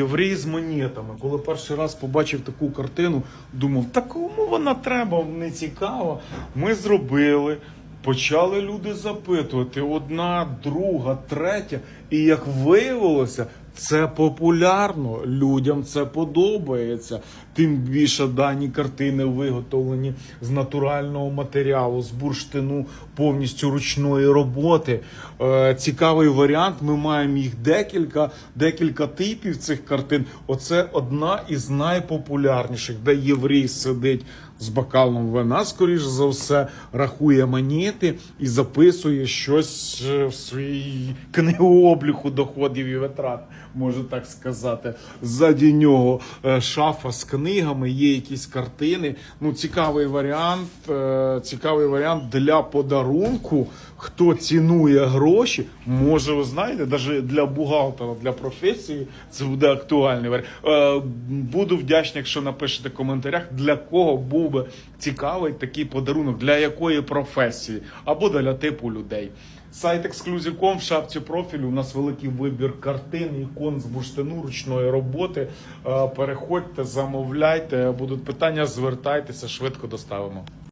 Єврей з монетами. Коли перший раз побачив таку картину, думав, та кому вона треба, не цікаво. Ми зробили. Почали люди запитувати одна, друга, третя. І як виявилося, це популярно. Людям це подобається. Тим більше дані картини виготовлені з натурального матеріалу, з бурштину повністю ручної роботи. Е, цікавий варіант. Ми маємо їх декілька, декілька типів цих картин. Оце одна із найпопулярніших, де єврей сидить з бокалом вина, скоріш за все, рахує монети і записує щось е, в своїй книгообліку доходів і витрат, можу так сказати. Ззаді нього е, шафа з книгами, є якісь картини. Ну, цікавий варіант. е, Цікавий варіант для подарунку. Хто цінує гроші, може, ви знаєте, навіть для бухгалтера, для професії це буде актуальний варіант. Е, Буду вдячний, якщо напишете в коментарях, для кого був би цікавий такий подарунок, для якої професії або для типу людей. Сайт Exclusive.com в шапці профілю. У нас великий вибір картин, ікон з бурштину ручної роботи. Е, Переходьте, замовляйте. Будуть питання, звертайтеся, швидко доставимо.